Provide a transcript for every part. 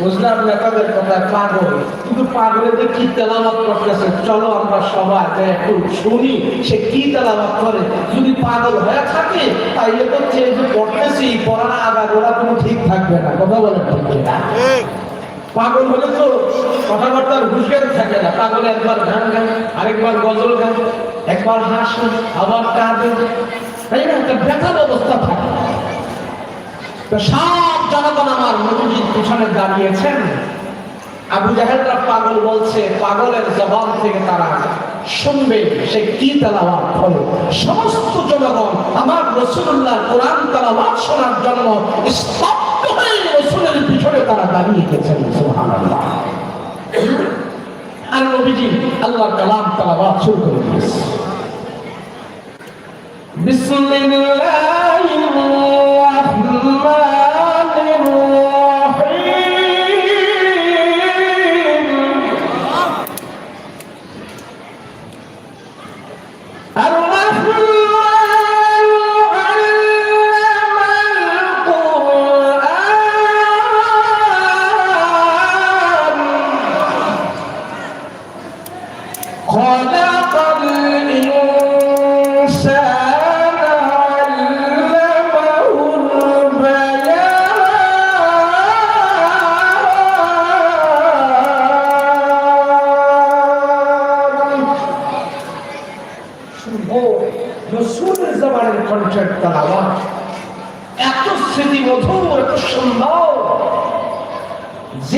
বুঝলাম নেতাদের কথা পাগল। কিন্তু পাগলে যে কি তেলাবাদ করতেছে? চলো আমরা সবাই একটু শুনি সে কি তেলাবাদ করে? যদি পাগল হয়ে থাকে তাইলে তো যে পড়তেছি পড়ার আগা গোড়া কোনো ঠিক থাকবে না। কথা ঠিক কিনা? পাগল হলে তো কথাবার্তার হুঁশিয়ারি থাকে না। পাগল একবার গান গান আরেকবার গজল গান একবার হাসে আবার কাঁদে। তাই না? একটা ব্যথার অবস্থা থাকে। সব জনগণ আমার নবীজির পিছনে দাঁড়িয়েছেন। আবু জাহেলরা পাগল বলছে, পাগলের জবান থেকে তারা শুনবে সে কি তালাবাদ হলো। সমস্ত জনগণ আমার রসুল্লাহ কোরআন তালাবাদ শোনার জন্য স্তব্ধ হয়ে রসুলের পিছনে তারা দাঁড়িয়ে গেছেন আর নবীজি আল্লাহ কালাম তালাবাদ শুরু করে দিয়েছে। বিসমিল্লাহ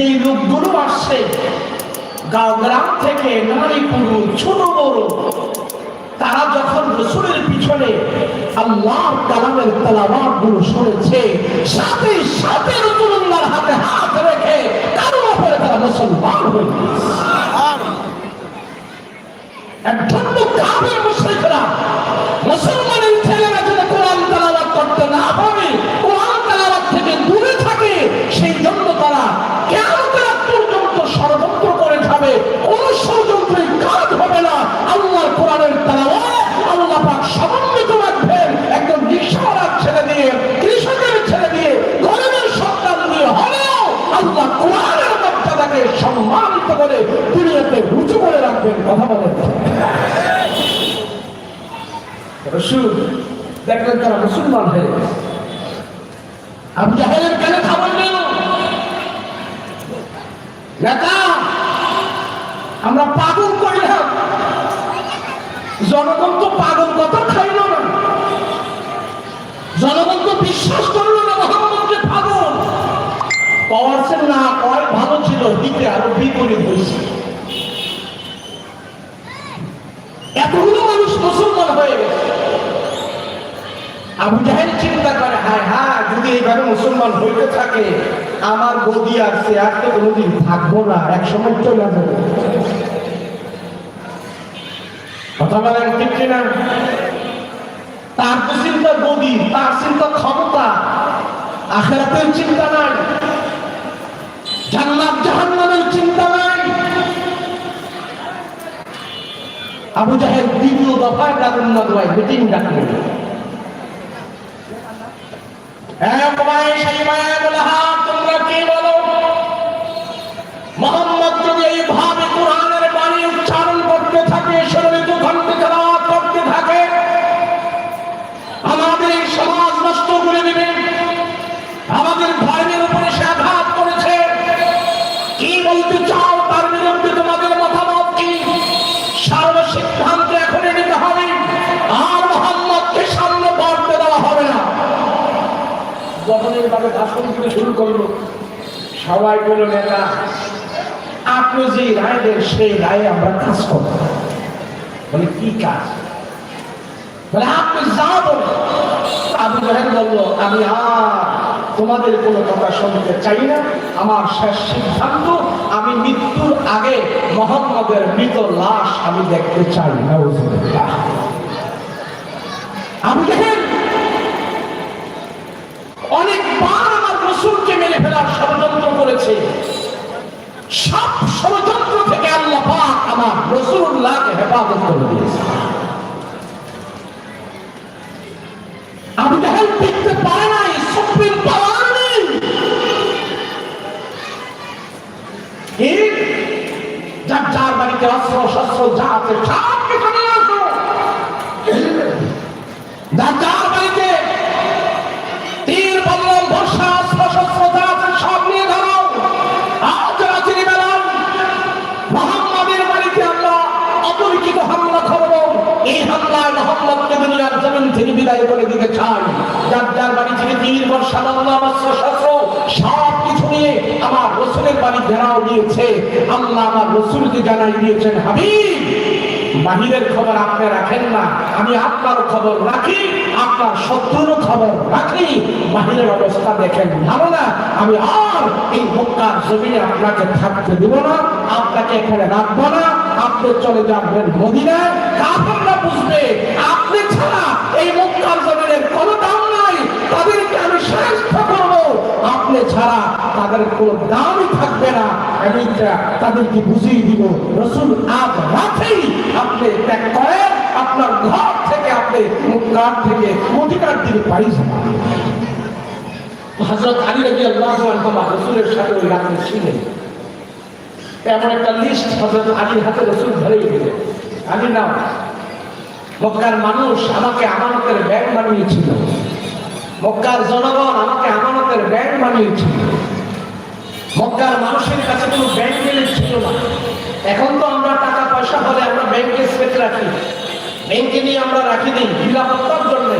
যে লোকগুলো আসছে গাঁও গ্রাম থেকে নারী পুরুষ, ছোট বড় তারা যখন রসুলের পিছনে আল্লাহ কালামের তালাবাদগুলো শুনেছে, সাথে সাথে রসুল্লাহর হাতে হাত রেখে কারও করে তারা মুসলমান হয়ে। একজন তো কাফের রাখবেন কথা বলেন রসুল দেখলেন তারা মুসলমান হয়ে আবু জাহেলের কেন খবর নেই নেতা, আমরা পাগল করিলাম জনগণ তো পাগল কথা খাইল না। জনগণ তো বিশ্বাস করল না মোহাম্মদকে পাগল। পাওয়ারছে না কয় ভালো ছিল, দিকে আরও বিপরীত হয়েছে। এতগুলো মানুষ মুসলমান হয়ে গেছে। আবু জাহেল চিন্তা করে, হায় যদি এইভাবে মুসলমান হইতে থাকে, আমার গদি আর তো কোনোদিন থাকব না চলে কথা বলেন ঠিক কিনা? তার তো চিন্তা গদি তার চিন্তা ক্ষমতা। আখেরাতের চিন্তা নাই। জান্নাত জাহান্নামের চিন্তা নাই আবু জাহেদ দ্বিতীয় দফায় ডাকুন না মিটিং ডাকলেন। এক মায়ে সেই মায়া বলে হ্যাঁ এইভাবে ভাষণ দিতে শুরু করল। সবাই নেতা, আপনি যে রায় দেন, সেই রায়ে আমরা কাজ করব। বলে, কি কাজ? বলে, আপনি যা আবু জাহেদ বলল, আমি আর তোমাদের কোনো কথা শুনতে চাই না। আমার শেষ সিদ্ধান্ত, আমি মৃত্যুর আগে মোহাম্মদের মৃত লাশ আমি দেখতে চাই না আবু জাহেদ ফেলার ষড়যন্ত্র করেছে। সব ষড়যন্ত্র থেকে আল্লাহ আমার রসুল্লাহকে হেফাজত করে দিয়েছে। অস্ত্র, শস্ত্র যা আছে সব কিছু নিয়ে আসো। দিতে যার যার বাড়ি থেকে বর্ষা সব কিছু নিয়ে আমার রসুলের বাড়ি ঘেরাও দিয়েছে আল্লাহ আমার রসুলকে জানাই দিয়েছেন, হাবিব বাহিরের খবর আপনি রাখেন না, আমি আপনার খবর রাখি। আপনার শত্রুর খবর রাখি, বাহিরের অবস্থা দেখেন ভালো না। আমি আর এই মক্কার জমিনে আপনাকে থাকতে দেব না, আপনাকে এখানে রাখব না। আপনি চলে যাবেন মদিনায়। বুঝবে, আপনি ছাড়া এই জমিনের কোনো দাম নাই। তাদেরকে আমি শ্রেষ্ঠ করব। আপনি ছাড়া তাদের কোনো দামই থাকবে না। আমি তাদেরকে বুঝিয়ে দিব, রসুল, আজ রাতেই আপনি ত্যাগ করেন। আপনার ঘর থেকে আপনি মক্কার থেকে পাড়ি যাবেন হজরত আলী রসুলের সাথে ওই রাত্রে ছিলেন। এমন একটা লিস্ট হজরত আলীর হাতে রসুল নাম, মক্কার মানুষ আমাকে আমানতের ব্যাগ বানিয়েছিল। মক্কার জনগণ আমাকে আমানতের ব্যাগ বানিয়েছিল। মক্কার মানুষের কাছে কোনো ব্যাংক ছিল না। এখন তো আমরা টাকা পয়সা হলে আমরা ব্যাংকে সেট রাখি ব্যাংকে নিয়ে আমরা রাখি দিই নিরাপত্তার জন্য।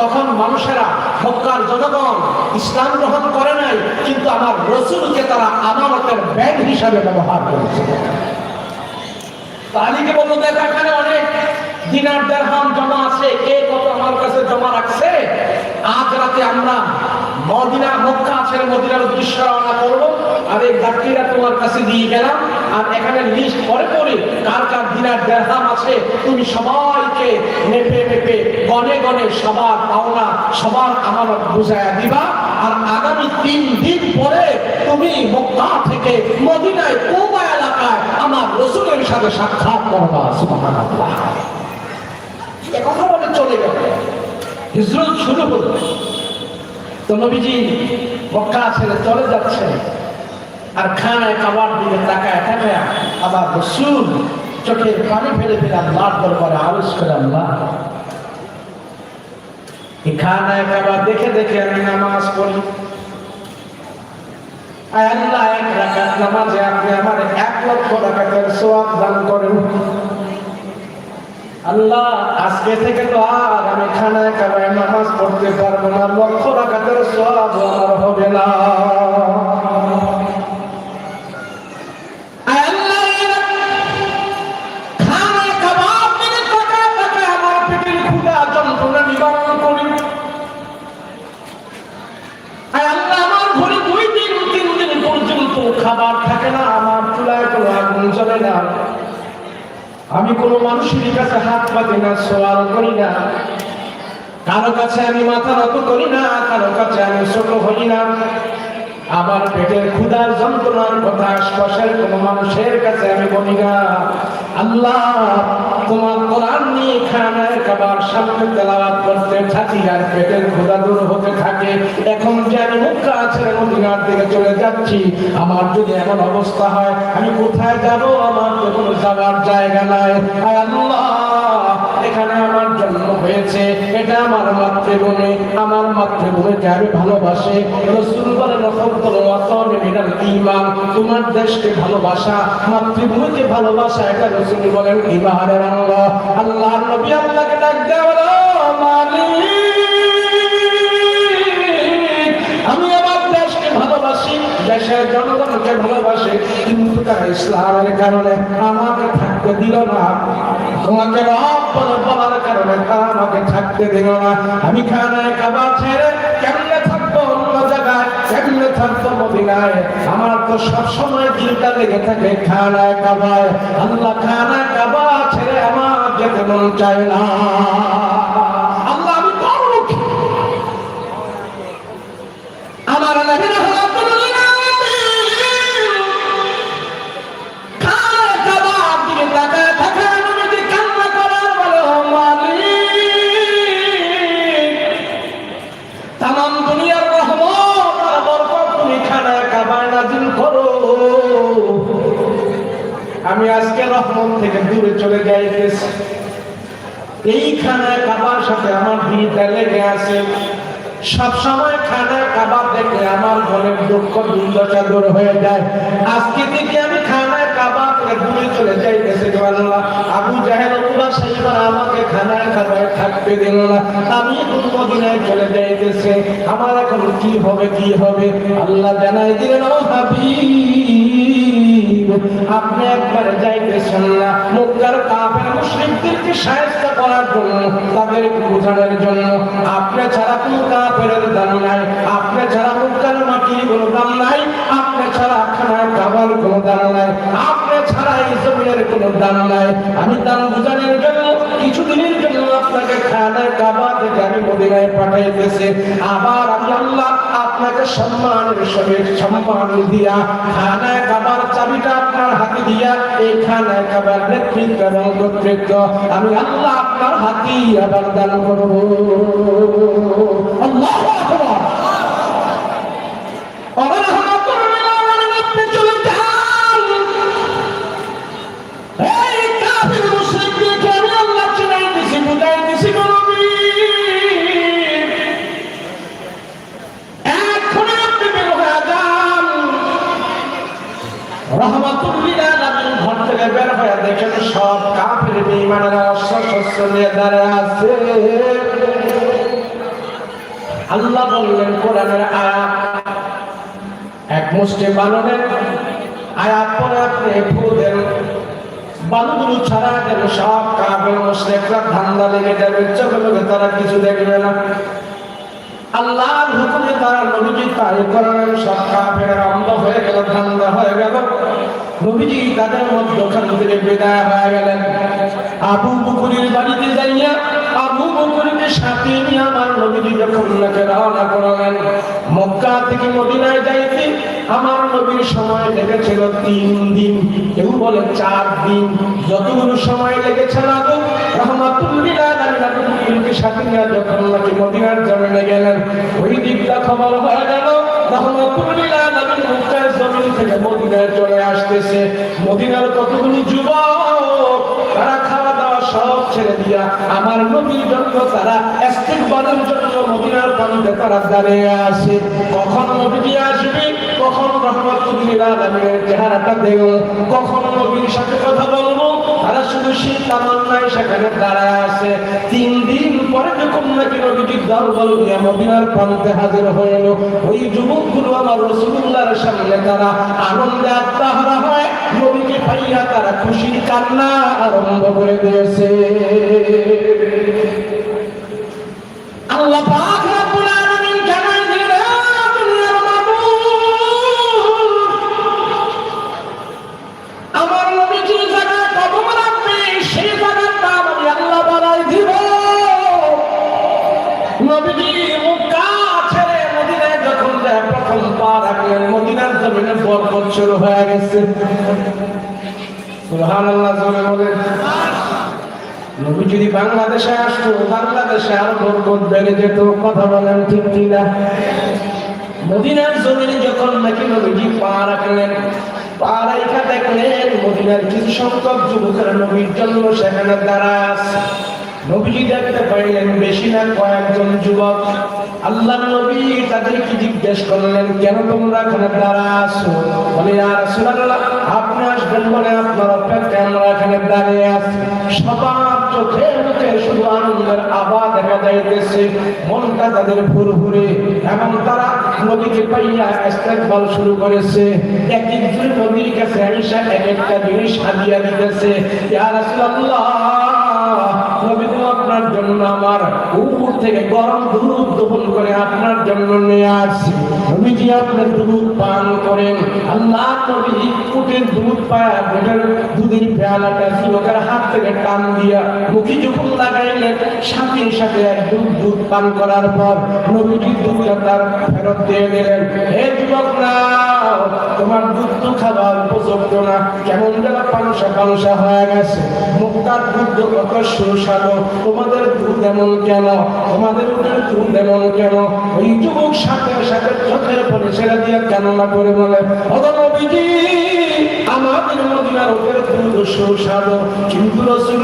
তখন মানুষেরা, মক্কার জনগণ ইসলাম গ্রহণ করে নাই, কিন্তু আমার রসুলকে তারা আমানতের ব্যাংক হিসাবে ব্যবহার করেছে। তালিকে বলল, দেখ, এখানে অনেক দিনার দেড়হাম জমা আছে, কে কত আমার কাছে জমা রাখছে? আজ রাতে আমরা মদিনা, মক্কা ছেড়ে মদিনার উদ্দেশ্যে রওনা করব। আর এই যাত্রীরা তোমার কাছে দিয়ে গেলাম, আর এখানে লিস্ট পরে পরে কার কার দিনার দেড়হাম আছে। তুমি সবাইকে মেপে মেপে গনে গনে সবার পাওনা, সবার আমানত বুঝাইয়া দিবা। আর আগামী তিন দিন পরে তুমি মক্কা থেকে মদিনায় কোবা এলাকায় আমার রসুলের সাথে সাক্ষাৎ করবা, সুবহানাল্লাহ। এ কথা চলে গেল। হিজরত শুরু হলো। তো নবীজি মক্কা ছেড়ে চলে যাচ্ছে আর খানায় কাবার দিকে তাকায় তাকায় আবার রসুল চোখের পানি ফেলে ফেলে আল্লাহর দরবারে আওয়াজ করে আল্লাহ, এই খানায় কাবার দেখে দেখে আমি নামাজ পড়ি। আল্লাহ, এক রাকাত নামাজে আপনি আমার এক লক্ষ রাকাতের সোয়াব দান করেন। আল্লাহ, আজকে থেকে তো আর আমি খানায় কাবায় নামাজ পড়তে পারব না। লক্ষ রাকাতের সব আমার করি না, কারও কাছে আমি ছোট হই না। আমার পেটের ক্ষুধার যন্ত্রণার কথা আশপাশের কোনো মানুষের কাছে আমি বলি না। আল্লাহ, তোমার কোরআন নিয়ে খানায় খাবার সামনে তেলাওয়াত করতে থাকি, আর পেটের ক্ষুধা দূর হতে থাকে। এখন যে আমি মুখটা আছে, মদিনার দিকে চলে যাচ্ছি, আমার যদি এমন অবস্থা হয়, আমি কোথায় যাব? আমার তো কোনো যাওয়ার জায়গা নাই। আল্লাহ হয়েছে, এটা আমার মাতৃভূমি, আমার মাতৃভূমিকে আমি ভালোবাসি। তোমার দেশকে ভালোবাসা, মাতৃভূমিকে ভালোবাসা, এটা রসুল বলেন অঙ্গ আল্লাহ দেওয়া আমি আমার দেশকে ভালোবাসি, দেশের জনগণকে ভালোবাসি, কিন্তু তারা ইসলামের কারণে আমাকে থাকতে দিল না। তোমাকে বলার কারণে তারা আমাকে থাকতে দিল না। আমি খানায় কাবা ছেড়ে কেমনে থাকব অন্য জায়গায়? কেমনে থাকব মদিনায়? আমার তো সব সময় দিলটা লেগে থাকে খানায় কাবায়। আল্লাহ খানায় কাবা ছেড়ে আমার যেতে মন চায় না। আল্লাহ আমি? আমার এইখানে কাবার সাথে আমার ভিড়টা লেগে আছে। সব সময় খানা কাবাব দেখে আমার দুঃখ, দুর্দশা দূর হয়ে যায়। আজকে থেকে আমি খানা খানা আমার এখন কি হবে কি হবে? আল্লাহ জানাই দিলেন আপনি একবার যাইতেছেন না। মুক্তার কাপের মুশরিকদেরকে সাহায্য করার জন্য তাদের বোঝানোর জন্য। আপনি ছাড়া কোনো কাপের দাম নাই, আপনি ছাড়া মুক্তার মাটির কোনো দাম নাই, আপনি ছাড়া খানার কাবার কোনো দাম নাই, আপনি ছাড়া এই জমিনের কোনো দাম নাই। আমি দাম বোঝানোর জন্য কিছুদিনের জন্য আপনাকে খানার কাবার থেকে আমি মদিনায় পাঠাইতেছি। আবার আমি আল্লাহ আপনাকে সম্মানের সহিত সম্মান দিয়া খানায় কাবার চাবিটা আপনার হাতে দিয়া এই খানায় কাবার নেতৃত্ব এবং কর্তৃত্ব আমি আল্লাহ আপনার হাতে আবার দান করব। আল্লাহ দেখেন সব আল্লাহ বললেন, কোরআনের আয়াত এক মুষ্টি বালনের আয়াত পরে আপনি বালুগুলো ছাড়া গেল সব কাবের মুশরিকরা ধান্দা লেগে যাবে? চোখে তারা কিছু দেখবে না। আল্লাহর হুকুমে তারা নবীজি তাই করালেন সব কাফের অন্ধ হয়ে গেল, ধান্দা হয়ে গেল। নবীজি তাদের মধ্যখান থেকে বিদায় হয়ে গেলেন। আবু বকরের বাড়িতে যাইয়া আবু বকরকে সাথে নিয়ে আমার নবীজি যখন নাকি রওনা করলেন, মক্কা থেকে মদিনায় যাইতে আমার নবীর সময় লেগেছিল তিন দিন। কেউ বলে চার দিন। যতগুলো সময় লেগেছে না তো রহমাতুল্লিল সাথে নিয়ে যখন নাকি মদিনার খবর হয়ে গেল। রহমাতুল্লিল আলামিন মক্কার জমিন থেকে মদিনায় চলে আসতেছে। মদিনার কতগুলো যুবক, তারা খাওয়া দাওয়া সব ছেড়ে দিয়া আমার নবীর জন্য, তারা ইস্তেকবারের জন্য মদিনার প্রান্তে তারা দাঁড়িয়ে আসে কখন নবীজি আসবে, কখন রহমতুল্লিল আলামিনের চেহারাটা দেখব, কখন নবীর সাথে কথা বলব। তারা শুধু সেই তামান্নায় সেখানে দাঁড়ায় আছে। তিন দিন পরে যখন নাকি নবীজির দরবার নিয়ে মদিনার প্রান্তে হাজির হয়ে এলো ওই যুবকগুলো আমার রসুল্লাহর সামনে তারা আনন্দে আত্মাহারা হয়। নবীকে পাইয়া তারা খুশির কান্না আরম্ভ করে দিয়েছে। আল্লাহ পাক হয়ে গেছে সুবহানাল্লাহ, জোরে বলেন। নবী যদি বাংলাদেশে আসতো, বাংলাদেশে আরও বরকত বেড়ে যেত, কথা বলেন ঠিক কিনা? মদিনার জমিনে যখন নাকি নবীজি পা রাখলেন, পা রেখা দেখলেন, মদিনার কিছু সংখ্যক যুবকেরা নবীর জন্য সেখানে আছে। নবীজি দেখতে পাইলেন বেশি না কয়েকজন যুবক। আল্লাহ নবী তাদেরকে জিজ্ঞেস করলেন, কেন তোমরা এখানে দাঁড়ায় আছো? বলে রাসূলুল্লাহ, আপনি আসবেন বলে আপনার অপেক্ষা আমরা এখানে দাঁড়িয়ে আছি। সবার চোখে মুখে শুধু আনন্দের আভা দেখা যাইতেছে, মনটা তাদের ফুরফুরে। এবং তারা নবীকে পাইয়া ইস্তেকবাল শুরু করেছে। এক একজন নবীর কাছে এক একটা জিনিস হাদিয়া দিতেছে, ইয়া রাসূলুল্লাহ আপনার জন্য আমার উপর থেকে গরম দুধ দহন করে আপনার জন্য নিয়ে আসছি। নবীজি আপনার দুধ পান করেন। আল্লাহ নবী উটের দুধ পায় উটের দুধের পেয়ালাটা যুবকের হাত থেকে টান দিয়া মুখে যখন লাগাইলেন, সাথে সাথে এক দুধ দুধ পান করার পর নবীজি দুধটা তার ফেরত দিয়ে দিলেন। হে যুবক না তোমার দুধ তো খাবার উপযুক্ত না। কেমন যেন পানসা পানসা হয়ে গেছে। মুক্তার দুধ কত সুস্বাদু। তোমাদের দুধ এমন কেন? তোমাদের দুধ এমন কেন? ওই যুবক সাথে সাথে চোখের পরে ছেড়ে দিয়ে কেন না করে বলে অগনবীজি আমাদের মদিনার উপরে দ্রুত সুস্বাদু। কিন্তু রসুল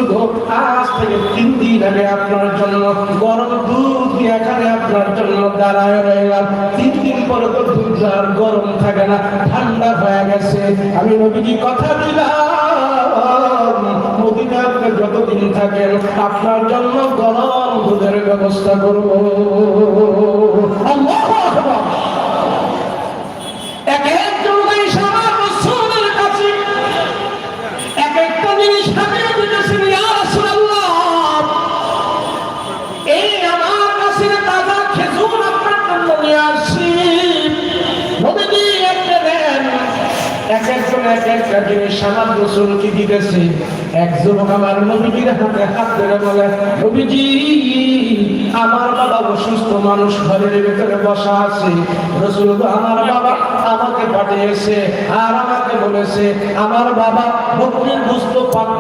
আজ থেকে তিন দিন আগে আপনার জন্য গরম দুধ এখানে আপনার জন্য দাঁড়ায় রইলাম। তিন দিন পরে তো দুধ আর গরম থাকে না, ঠান্ডা হয়ে গেছে। আমি নবীজি কথা দিলাম মদিনাতে যতদিন থাকেন, আপনার জন্য গরম দুধের ব্যবস্থা করব। আল্লাহু নিয়ে আসি। নবীজি একটা দেন এক একজন আমার হাতে বাবা অসুস্থ মানুষ, ঘরের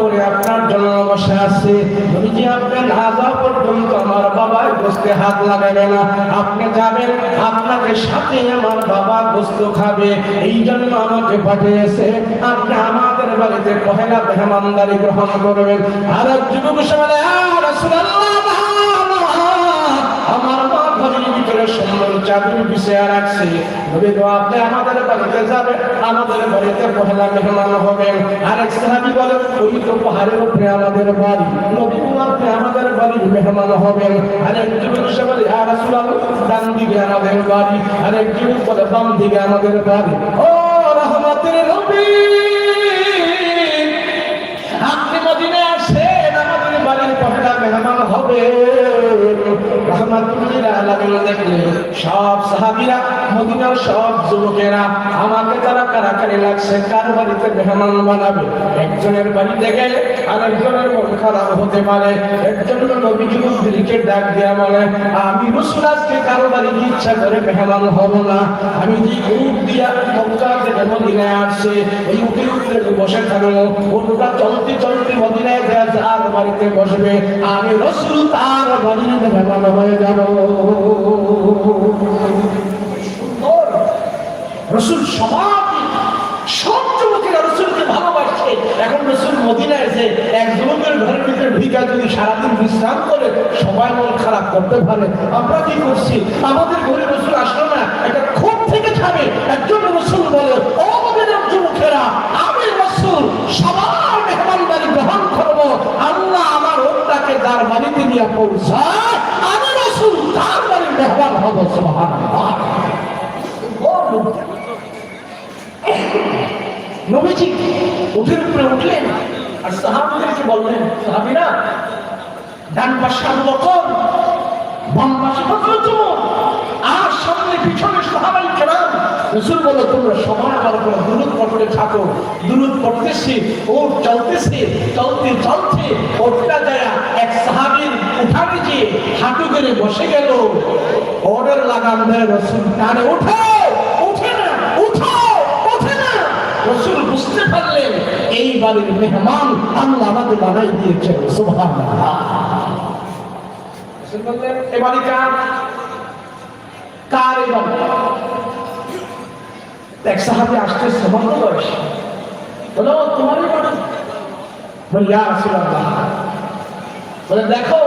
করে আপনার জন্য বসে আছে না পর্যন্ত আমার বাবার গোস্তে হাত লাগাবে না। আপনি যাবেন, আপনাকে সাথে আমার বাবা গোস্ত খাবে। এই জন্য আমাকে পাঠিয়েছে আপনি আমাদের বাড়িতে পহেলা মেহমানদারি গ্রহণ করবেন। আর যুবক আমাদের ওই তো বাড়ি। আমাদের মেহমান হবেন। আরেক বলে আমাদের বাড়ি। আরেক বাম দিকে আমাদের বাড়ি। ও Amém. মদিনার সব যুবকেরা। আমাকে তারা কারাকারি লাগছে, কার বাড়িতে মেহমান বানাবে? একজনের বাড়িতে গেলে আরেকজনের মন খারাপ হতে পারে। একজন নবী যুবকদেরকে ডাক দেয়া বলে, আমি রসুল আজকে কারও বাড়িতে ইচ্ছা করে মেহমান হব না। আমি যে উঠ দিয়া মক্কা থেকে মদিনায় আসছে ওই উঠের বসে থাকব ওটা চলতে চলতে মদিনায় দেয়া যার বাড়িতে বসবে। আমি রসুল, তার বাড়িতে মেহমান হয়ে যাব। রসুল সমাধি সব যুবকেরা রসুলকে ভালোবাসছে এখন রসুল মদিনায় যে এক যুবকের ঘরের ভিতরে ঢুকা যদি সারাদিন বিশ্রাম করে, সবাই মন খারাপ করতে পারে। আমরা কি করছি? আমাদের ঘরে রসুল আসলো না, একটা ক্ষোভ থেকে খাবে। একজন রসুল বলে, ও মদিনার যুবকেরা, আমি রসুল, সবার মেহমানদারি গ্রহণ করব। আল্লাহ আমার ওটাকে যার বাড়িতে নিয়ে পৌঁছায়, আমি রসুল, তার বাড়ির মেহমান হব। সোহান নবীজি উঠের উপরে উঠলেন আর সাহাবিদেরকে বললেন, সাহাবিরা, ডান পাশে আবু বকর, বাম পাশে হযরত আর সামনে পিছনে সাহাবাই কেরাম। রসুল বলল, তোমরা সবাই আমার উপরে দুরুদ পড়তে থাকো, দুরুদ পড়তেছি ও চলতেছে চলতে চলতে ওটা যায় এক সাহাবীর উঠানে যে হাঁটু করে বসে গেল। অর্ডার লাগান দেয় রসুল টানে উঠো উঠে রসুল বুঝতে পারলেন, এই বাড়ির মেহমান আল্লাহ আমাকে বানাই দিয়েছেন বললেন, এ বাড়ি কার? কার এই বাড়ি? এক সাহাবি আসতে সমান্ত বয়স। বলো দেখো,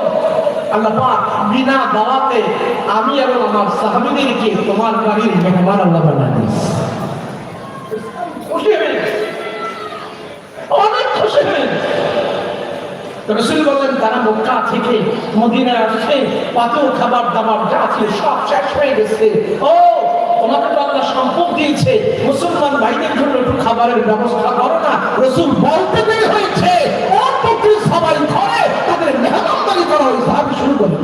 আল্লাহ বিনা দাওয়াতে আমি এবং আমার সাহাবীদেরকে তোমার বাড়ির মেহমান আল্লাহ বানায় দিয়েছে। খুশি অনেক খুশি রসুল বললেন, তারা মক্কা থেকে মদিনায় আসছে পাথর, খাবার, দাবার যা ছিল সব শেষ হয়ে গেছে। ও তোমাকে তো সম্পদ দিয়েছে। মুসলমান ভাইদের জন্য একটু খাবারের ব্যবস্থা করো না। রসুল বলতে দেরি হয়েছে। সবাই ঘরে তাদের মেহমানদারি করা হয়েছে সাহাবি শুরু করে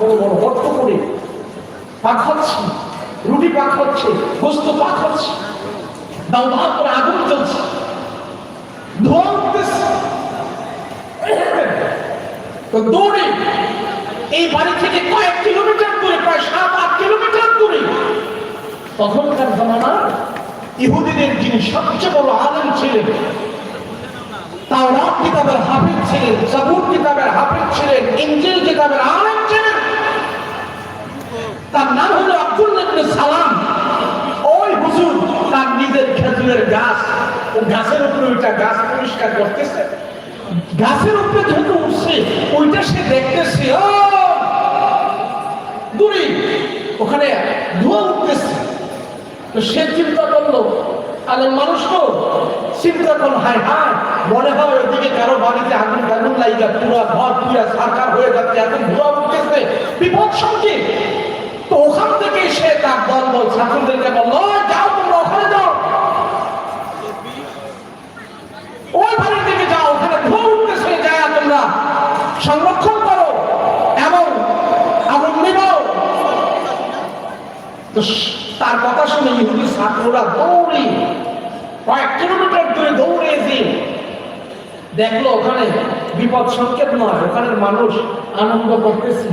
বড় বড় গর্ত করে পাক হচ্ছে রুটি পাক হচ্ছে গোস্ত পাক হচ্ছে দাও করে আগুন ধোঁয়া তো দৌড়ে এই বাড়ি থেকে কয়েক কিলোমিটার দূরে, প্রায় সাত আট কিলোমিটার দূরে, তখনকার জমানা ইহুদিদের যিনি সবচেয়ে বড় আলেম ছিলেন তাওরাত কিতাবের হাফিজ ছিলেন, জাবুর কিতাবের হাফিজ ছিলেন, ইনজিল কিতাবের আলেম ছিলেন, তার নাম হলো আব্দুল সালাম। ওই হুজুর তার নিজের খেজুরের গাছ গাছের উপরে ওইটা গাছ পরিষ্কার করতেছে। গাছের উপরে যেহেতু উঠছে, ওইটা সে দেখতেছে, ও! দূরে, ওখানে ধোঁয়া উঠতেছে। তো সে চিন্তা করল, আরে মানুষ তো? চিন্তা করল, হায় হায়, মনে হয় ওইদিকে কারও বাড়িতে আগুন টাগুন লাইগা পুরা ঘর পুরা সারকার হয়ে যাচ্ছে এখন ধোঁয়া উঠতেছে। বিপদ সঙ্গে তো ওখান থেকে সে তার দল দল ছাত্রদেরকে বলল, "ওই যাও তোমরা, ওখানে যাও। ওই বাড়ি থেকে যাও, ওখানে ধোঁয়া উঠতেছে যায়, তোমরা সংরক্ষণ করো এবং আগুন নিবাও তো তার কথা শুনে ইহুদি ছাত্ররা দৌড়ে, কয়েক কিলোমিটার দূরে দৌড়ে এসে দেখল ওখানে বিপদ সংকেত নয়, ওখানের মানুষ আনন্দ করতেছে,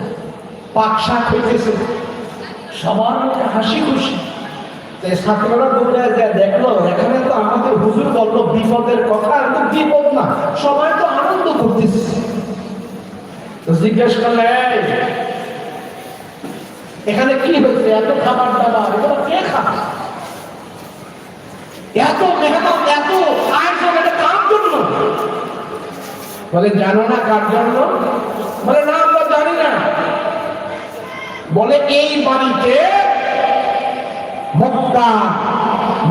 পাক শাক হইতেছে সবার হাসি খুশি। তো এই ছাত্ররা দৌড়ে যায় দেখল, এখানে তো আমাদের হুজুর বিপদের কথা কিন্তু বিপদ না, সবাই তো আনন্দ করতেছে। জিজ্ঞেস করলে এখানে কি হয়েছে? এত খাবার দাবার, এগুলো কে খায় এত মেহনত, এত আয়োজন, এটা কার জন্য? বলে, জানো না কার জন্য? বলে, না বলে, এই বাড়িতে মক্কা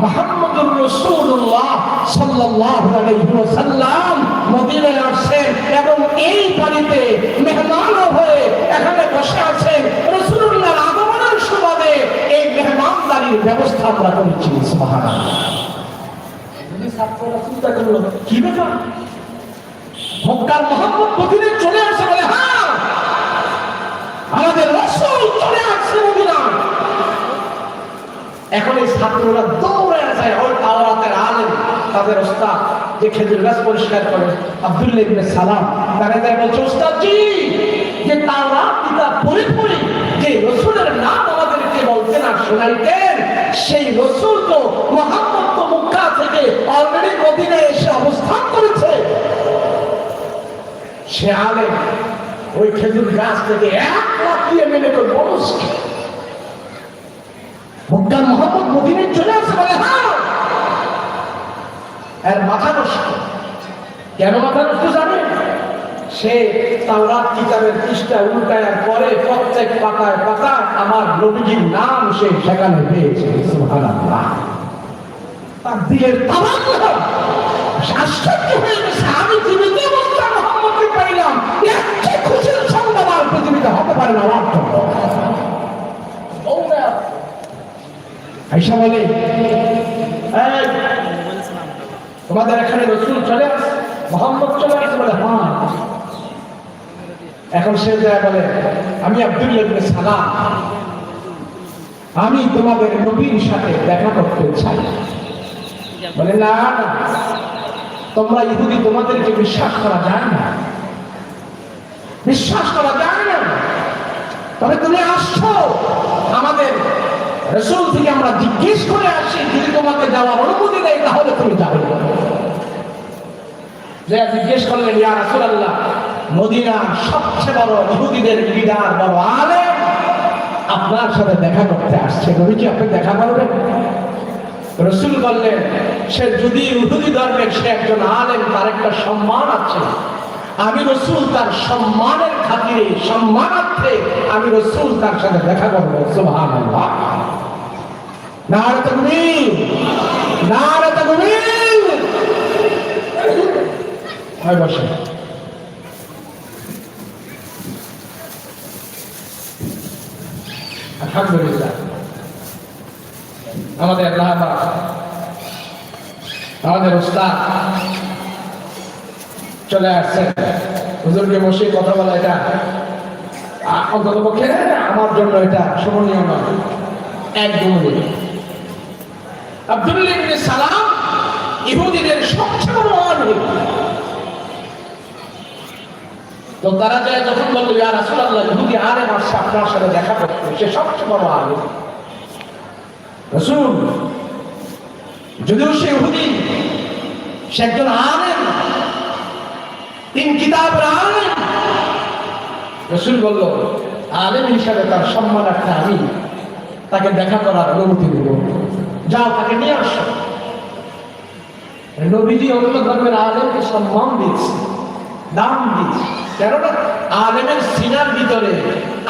মোহাম্মদুর রাসূলুল্লাহ সাল্লাল্লাহু আলাইহি ওয়াসাল্লাম মদিনায় আসছেন এবং এই বাড়িতে মেহমান হয়ে এখানে বসে আছেন। রাসূলুল্লাহর আগমনের সুবাদে এই মেহমানদারির ব্যবস্থা আমরা করেছি, সুবহানাল্লাহ। কি ব্যাপার? মক্কার মোহাম্মদ মদিনায় চলে আসে বলে হ্যাঁ আমাদের মদিনায় এখন এই ছাত্ররা দৌড়ে যায় ওই তাওরাতের আলেম, তাদের ওস্তাদ যে খেজুর গাছ পরিষ্কার করে আব্দুল্লাহ ইবনে সালাম। তারা যায় বলছে ওস্তাদ জি যে তাওরাত কিতাব পড়ে পড়ে যে রসুলের নাম আমাদেরকে বলতেন আর শোনাইতেন, সেই রসুল তো মোহাম্মদ তো মক্কা থেকে অলরেডি মদিনায় এসে অবস্থান করেছে। সে আলেম ওই খেজুর গাছ থেকে এক লাখ দিয়ে মেনে তো বরস মক্কার মোহাম্মদ মদিনে চলে আসে বলে এর মাথা নষ্ট। কেন মাথা নষ্ট জানে? সে তাওরাত কিতাবের পৃষ্ঠা উল্টায় পরে প্রত্যেক পাতায় পাতায় আমার নবীজির নাম সে সেখানে পেয়েছে, সুবহানাল্লাহ। তার দিলের তামাম আশ্চর্য হয়ে গেছে, আমি জীবিত মোহাম্মদকে পাইলাম চেয়ে খুশির সংবাদ আর পৃথিবীতে হতে পারে না। আইসা বলে তোমাদের এখানে রসুল চলে মোহাম্মদ চলে বলে হ্যাঁ। এখন সে যায় বলে আমি আব্দুল্লাহ সালাম। আমি তোমাদের নবীর সাথে দেখা করতে চাই। বলে না, তোমরা ইহুদি তোমাদেরকে বিশ্বাস করা যায় না। বিশ্বাস করা যায় না তবে তুমি আসছো। আমাদের রসুল থেকে আমরা জিজ্ঞেস করে আসি যদি তোমাকে যাওয়ার অনুমতি দেয় তাহলে তুমি যাবে যে জিজ্ঞেস করলেন, ইয়া রাসূলুল্লাহ মদিনার সবচেয়ে বড় ইহুদিদের লিডার, বড় আলেম, আপনার সাথে দেখা করতে আসছে। নবী কি আপনি দেখা করবেন? রসুল বললেন, সে যদি ইহুদি ধর্মের সে একজন আলেম, তার একটা সম্মান আছে। আমি রসুল তার সম্মানের খাতিরে, সম্মানার্থে আমি রসুল তার সাথে দেখা করব আলহামদুলিল্লাহ। আমাদের আল্লাহ আমাদের উস্তাদ চলে আসছে। হুজুরকে বসে কথা বলা এটা অন্তত পক্ষে আমার জন্য এটা শোভনীয় নয়। একদম আব্দুল্লাহ ইবনে সালাম ইহুদিদের সবচেয়ে আলিম তো তারা যায় যখন বলল, ইয়া রাসূলুল্লাহ, ইহুদি আলেম আসছে আপনার সাথে দেখা করতে সে সবচেয়ে বড় আলিম রসুল, যদিও সে ইহুদি, সে একজন আলেম তিন আলেম রসুল বলল, আলেম হিসাবে তার আমি। তাকে দেখা করার অনুমতি দেব। যাও, তাকে নিয়ে আসো। নবীজি অন্য ধর্মের আলেমকে সম্মান দিচ্ছে, দাম দিচ্ছে। কেননা আলেমের সিনার ভিতরে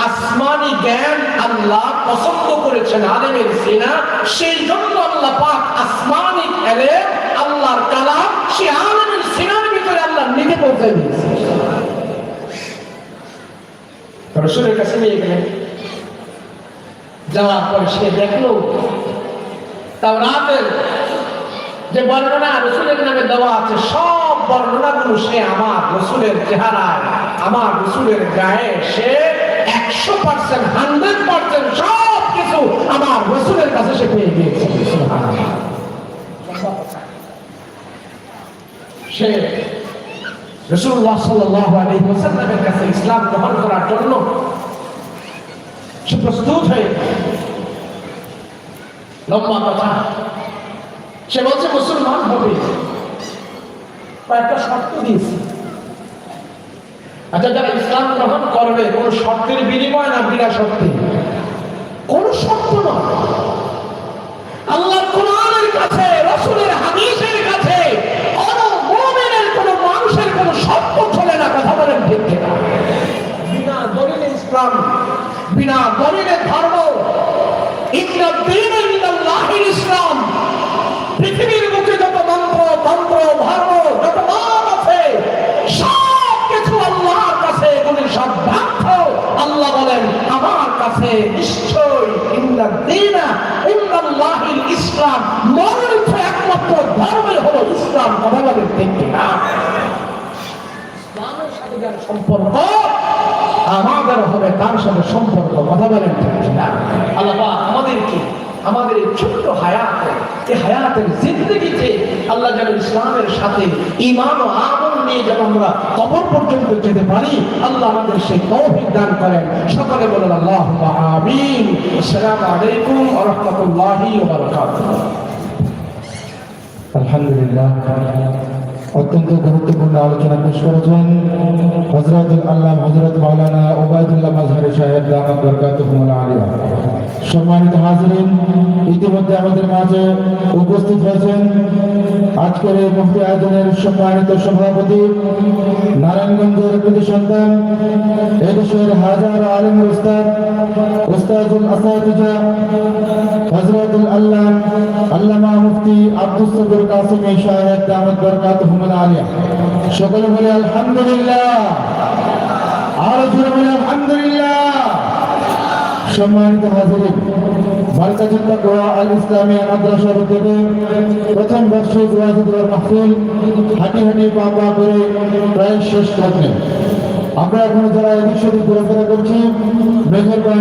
আসমানি জ্ঞান আল্লাহ পছন্দ করেছেন আলেমের সিনা। সেই জন্য আল্লাহ পাক আসমানি আল্লাহর কালাম সে সিনার নিজে পৌঁছে দিয়েছে রসুলের কাছে নিয়ে গেলেন যাওয়ার পর সে দেখল, তাও রাতের যে বর্ণনা রসুলের নামে দেওয়া আছে, সব বর্ণনাগুলো সে আমার রসুলের চেহারায়, আমার রসুলের গায়ে সে একশো পার্সেন্ট হান্ড্রেড পার্সেন্ট সব কিছু আমার রসুলের কাছে সে পেয়ে গিয়েছে। সে কাছে ইসলাম গ্রহণ করার জন্য হয়ে লম্বা কথা। সে বলছে, মুসলমান হবে। কয়েকটা শর্ত দিয়েছে। আচ্ছা যারা ইসলাম গ্রহণ করবে, কোন শর্তের বিনিময় না বিনা শর্তে, কোন শর্ত নয়। আল্লাহ কোরআনের ইসলাম, বিনা দলিলে ধর্ম ইসলাম। পৃথিবীর বুকে যত মন্ত্র, তন্ত্র, ধর্ম, যত মান আছে, সব কিছু আল্লাহর কাছে এগুলি সব ব্যর্থ আল্লাহ বলেন, আমার কাছে নিশ্চয় ইন্না দীনা ইন্দাল্লাহিল ইসলাম, মনোনীত একমাত্র ধর্মই হলো ইসলাম। কথা বলেন ঠিক যার সম্পর্ক। আমাদের হবে তার সাথে সম্পর্ক? কথা বলেন আল্লাহ আমাদেরকে, আমাদের এই ছোট্ট হায়াতে, এই হায়াতের জিন্দগিতে আল্লাহ যেন ইসলামের সাথে ইমান ও আমল নিয়ে যেন আমরা কবর পর্যন্ত যেতে পারি, আল্লাহ আমাদের সেই তৌফিক দান করেন। সকলে বলেন আল্লাহ আমিন। আসসালামু আলাইকুম ওয়া আলহামদুলিল্লাহ। অত্যন্ত গুরুত্বপূর্ণ আলোচনা পেশ করেছেন হজরত আল্লাহ হজরত মাওলানা ওবায়দুল্লাহ মাজহারি সাহেব দামাত বরকাতুহুল আলিয়া সম্মানিত হাজরিন, ইতিমধ্যে আমাদের মাঝে উপস্থিত হয়েছেন আজকের এই মুফতি আয়োজনের সম্মানিত সভাপতি নারায়ণগঞ্জের কৃতি সন্তান, এদেশের হাজার আলম উস্তাদ, উস্তাদুল আসাদিজা হজরতুল আল্লাহ, আল্লামা মুফতি আব্দুল সবুর কাসিমি সাহেব দামত বরকাতুহুল আলিয়া। সকলে বলে আলহামদুলিল্লাহ। আরও বলে আলহামদুলিল্লাহ। সম্মানিত হাজিরিন মার্কাজুল গোয়া আল ইসলামিয়া মাদ্রাসার উদ্যোগে প্রথম বার্ষিক ওয়াজিদুল মাহফিল হাঁটি হাঁটি পা পা করে প্রায় শেষ করলেন আমরা এখন যারা এদিক সেদিক ঘোরাফেরা করছি, মেঘের করে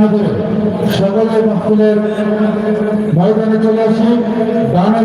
সকলে মাহফিলের ময়দানে চলে আসি। ডানে